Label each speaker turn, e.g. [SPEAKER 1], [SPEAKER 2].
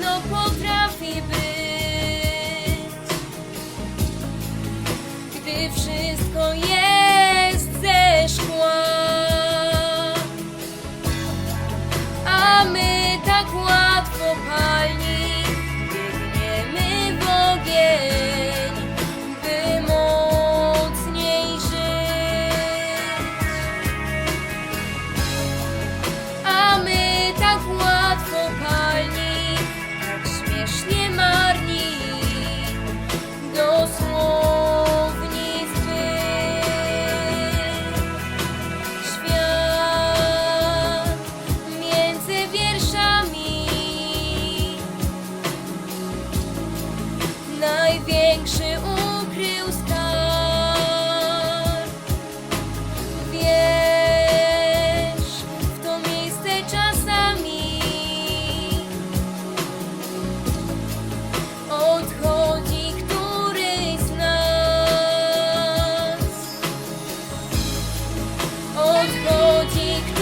[SPEAKER 1] Вільно погляд. największy ukrył skarb. Wiesz, w to miejsce czasami odchodzi któryś z nas. Odchodzi któryś